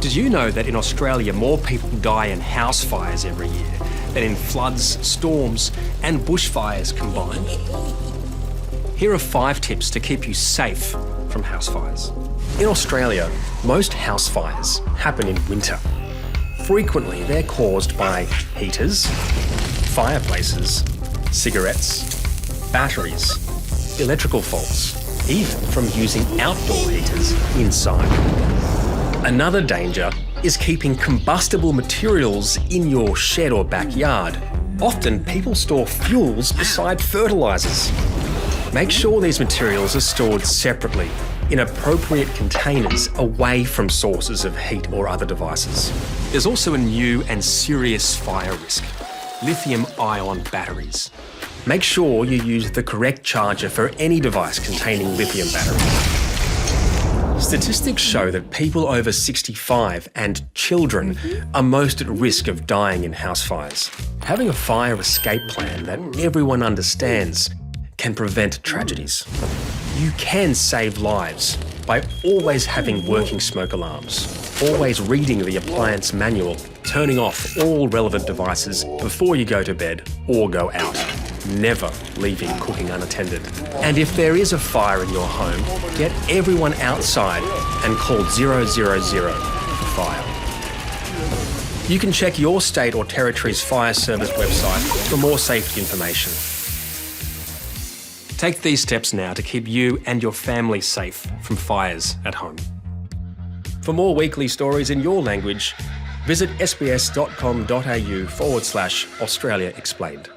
Did you know that in Australia more people die in house fires every year than in floods, storms, and bushfires combined? Here are five tips to keep you safe from house fires. In Australia, most house fires happen in winter. Frequently, they're caused by heaters, fireplaces, cigarettes, batteries, electrical faults, even from using outdoor heaters inside. Another danger is keeping combustible materials in your shed or backyard. Often people store fuels beside fertilisers. Make sure these materials are stored separately in appropriate containers away from sources of heat or other devices. There's also a new and serious fire risk lithium ion batteries. Make sure you use the correct charger for any device containing lithium batteries. Statistics show that people over 65 and children are most at risk of dying in house fires. Having a fire escape plan that everyone understands can prevent tragedies. You can save lives by always having working smoke alarms, always reading the appliance manual, turning off all relevant devices before you go to bed or go out, never leaving cooking unattended. And if there is a fire in your home, get everyone outside and call 000 for fire. You can check your state or territory's fire service website for more safety information. Take these steps now to keep you and your family safe from fires at home. For more weekly stories in your language, visit sbs.com.au forward slash Australia Explained.